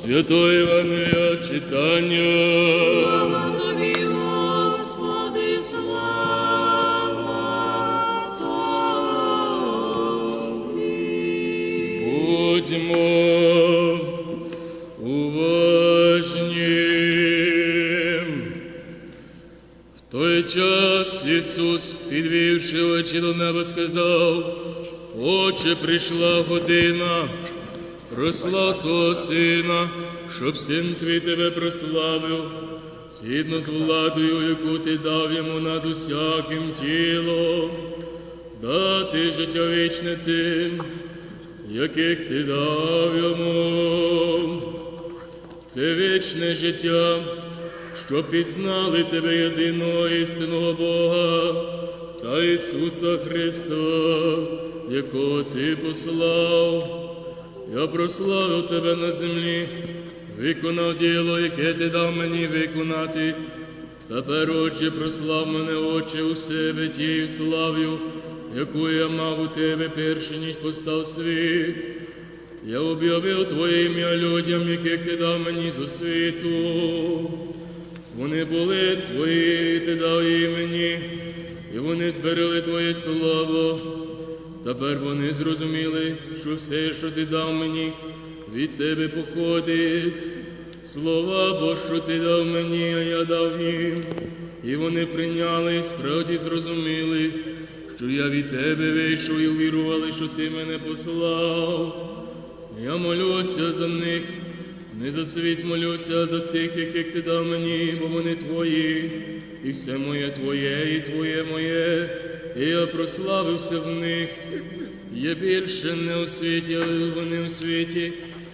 Святої Євангелія читання. Слава тобі, Господи, слава тобі. Будьмо уважні. В той час Ісус, підвівши очі до неба, сказав, Отче, прийшла година, прослав свого сина, щоб син твій тебе прославив, згідно з владою, яку ти дав йому над усяким тілом, дати життя вічне тим, яких ти дав йому. Це вічне життя, що пізнали тебе єдиного істинного Бога та Ісуса Христа, якого Ти послав. Я прославив тебе на землі, виконав діло, яке ти дав мені виконати. Тепер, Отче, прослав мене, Отче, у себе тією слав'ю, яку я мав у тебе перше, ніж постав світ. Я об'явив Твоє ім'я людям, яких ти дав мені з світу. Вони були Твої, ти дав імені, і вони зберегли Твоє слово. Тепер вони зрозуміли, що все, що ти дав мені, від тебе походить. Слова Бо, що ти дав мені, а я дав їм. І вони прийняли справді зрозуміли, що я від тебе вийшов і увірували, що ти мене послав. Я молюся за них, не за світ молюся, а за тих, яких ти дав мені, бо вони твої, і все моє твоє, і твоє моє, і я прославився в них. Я більше не у світі, але вони у світі.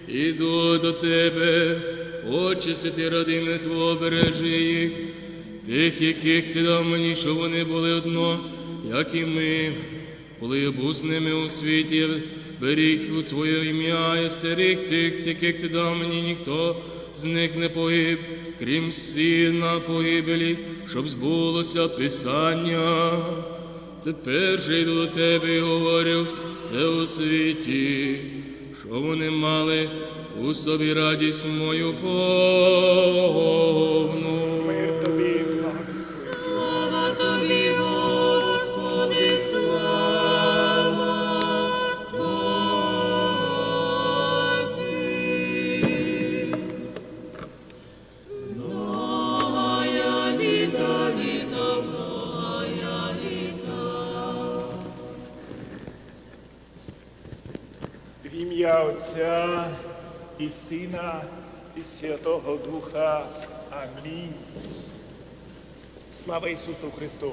Іду до тебе, Отче святи, ради мене Твого бережи їх, тих, яких ти дав мені, щоб вони були одно, як і ми. Коли я був з ними у світі, беріг у Твоє ім'я і стеріг тих, яких ти дав мені, ніхто з них не погиб, крім сина погибелі, щоб збулося Писання. Тепер же йду до тебе і говорю це у світі, що вони мали у собі радість мою повну. Отця і Сина, і Святого Духа. Амінь. Слава Ісусу Христу!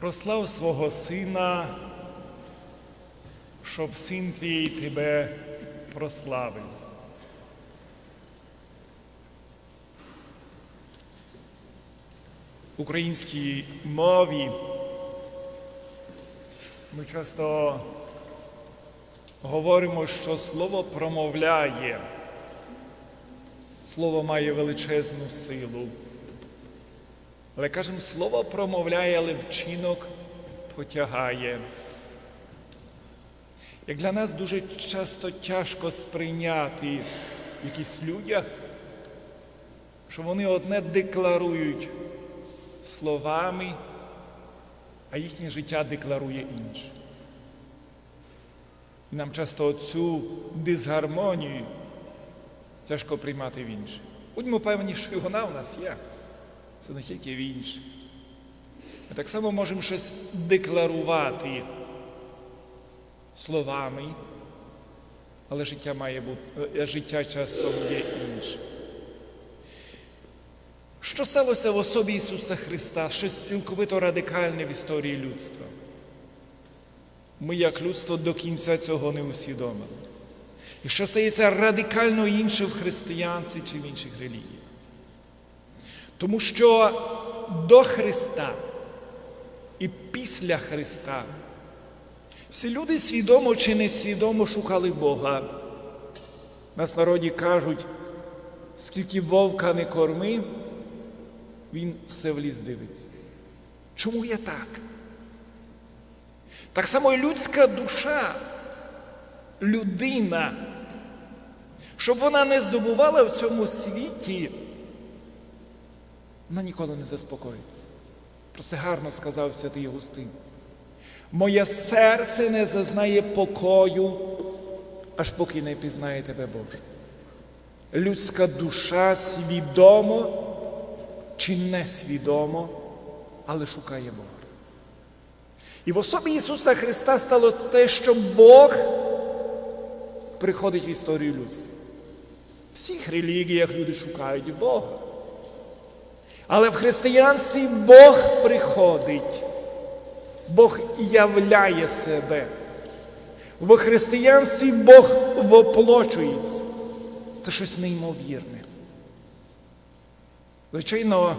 Прослав свого сина, щоб син твій тебе прославив. Українській мові ми часто говоримо, що слово промовляє, слово має величезну силу. Але кажемо, слово промовляє, але вчинок потягає. Як для нас дуже часто тяжко сприйняти в якісь людях, що вони одне декларують словами, а їхнє життя декларує інше. І нам часто цю дисгармонію тяжко приймати в інше. Будьмо певні, що вона в нас є. Це не тільки в інших. Ми так само можемо щось декларувати словами, але життя має бути, е, життя часом є інше. Що сталося в особі Ісуса Христа? Щось цілковито радикальне в історії людства. Ми, як людство, до кінця цього не усвідомили. І що стається радикально інше в християнстві чи в інших релігіях. Тому що до Христа і після Христа Всі люди свідомо чи несвідомо шукали Бога. Нас народі кажуть, скільки вовка не корми, він все в ліс дивиться. Чому є так? Так само і людська душа, людина, щоб вона не здобувала в цьому світі, вона ніколи не заспокоїться. Про це гарно сказав святий Густин. Моє серце не зазнає покою, аж поки не пізнає тебе Боже. Людська душа свідомо чи несвідомо, але шукає Бога. І в особі Ісуса Христа стало те, що Бог приходить в історію людства. В всіх релігіях люди шукають Бога. Але в християнстві Бог приходить, Бог являє себе. В християнстві Бог воплочується. Це щось неймовірне. Звичайно,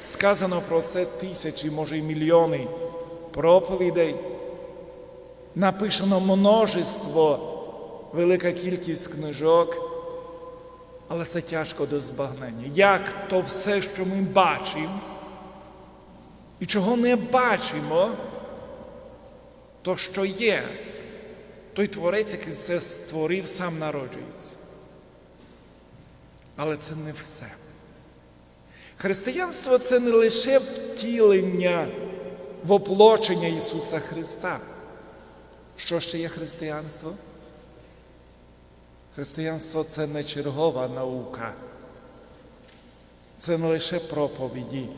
сказано про це тисячі, може й мільйони проповідей. Написано множество, велика кількість книжок, але це тяжко до збагнення. Як то все, що ми бачимо, і чого не бачимо, то що є, той творець, який це створив, сам народжується. Але це не все. Християнство це не лише втілення воплочення Ісуса Христа. Що ще є християнство? Християнство це не чергова наука, це не лише проповіді.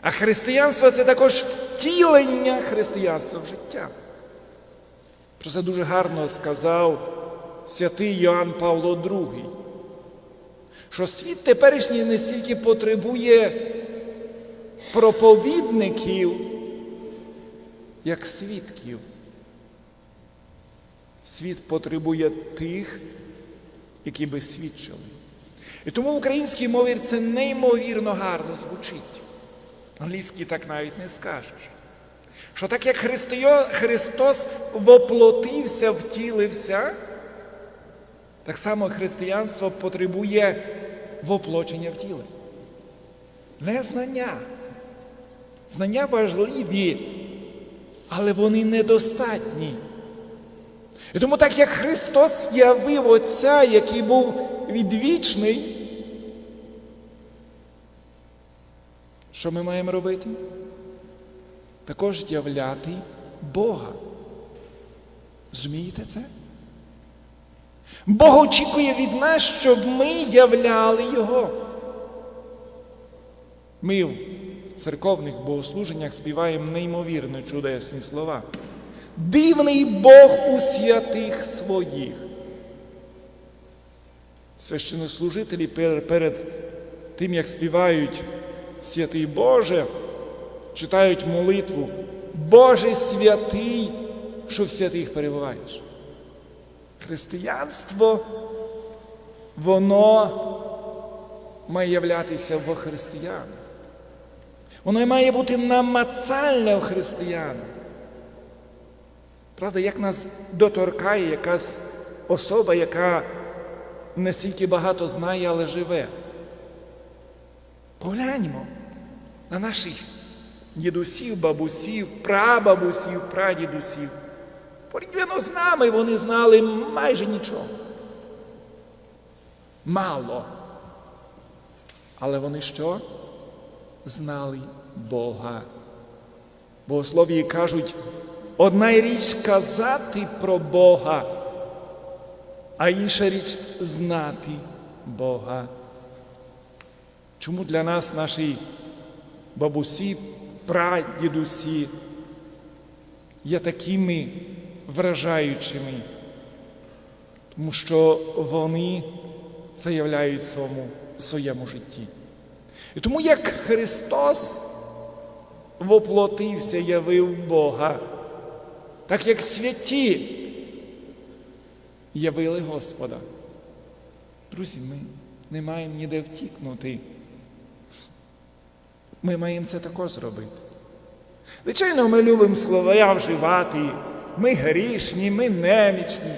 А християнство це також втілення християнства в життя. Про це дуже гарно сказав святий Йоанн Павло II, що світ теперішній не стільки потребує проповідників, як свідків. Світ потребує тих, які би свідчили. І тому в українській мові це неймовірно гарно звучить. Англійській так навіть не скажеш. Що так як Христос воплотився, втілився, так само християнство потребує воплочення втілення. Не знання. Знання важливі, але вони недостатні. І тому так як Христос явив Отця, який був відвічний, що ми маємо робити? Також являти Бога. Зумієте це? Бог очікує від нас, щоб ми являли Його. Ми в церковних богослуженнях співаємо неймовірно чудесні слова. Дивний Бог у святих своїх. Священнослужителі перед тим, як співають святий Боже, читають молитву. Боже святий, що в святих перебуваєш. Християнство, воно має являтися в християнах. Воно має бути намацальне в християнах. Правда, як нас доторкає якась особа, яка не стільки багато знає, але живе. Погляньмо на наших дідусів, бабусів, прабабусів, прадідусів. Порівняно з нами вони знали майже нічого. Мало. Але вони що? Знали Бога. Богословії кажуть, одна річ казати про Бога, а інша річ знати Бога. Чому для нас наші бабусі, прадідусі є такими вражаючими? Тому що вони це являють своєму, своєму житті. І тому як Христос воплотився, явив Бога, так як святі явили Господа. Друзі, ми не маємо ніде втікнути. Ми маємо це також зробити. Звичайно, ми любимо слова вживати. Ми грішні, ми немічні.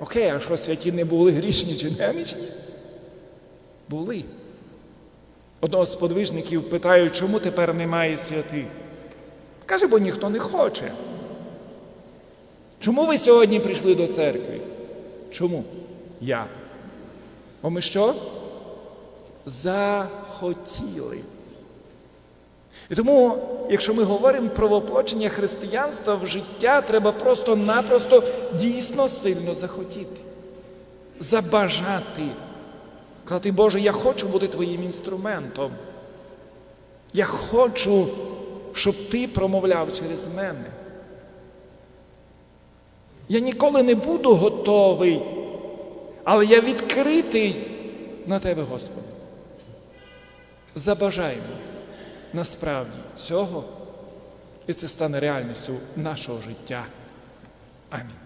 Окей, а що святі не були грішні чи немічні? Були. Одного з подвижників питають, чому тепер немає святих. Каже, бо ніхто не хоче. Чому ви сьогодні прийшли до церкви? Чому? Я. Бо ми що? Захотіли. І тому, якщо ми говоримо про воплочення християнства в життя, треба просто-напросто дійсно сильно захотіти, забажати. Сказати, Боже, я хочу бути твоїм інструментом. Я хочу, щоб ти промовляв через мене. Я ніколи не буду готовий, але я відкритий на тебе, Господи. Забажаємо насправді цього, і це стане реальністю нашого життя. Амінь.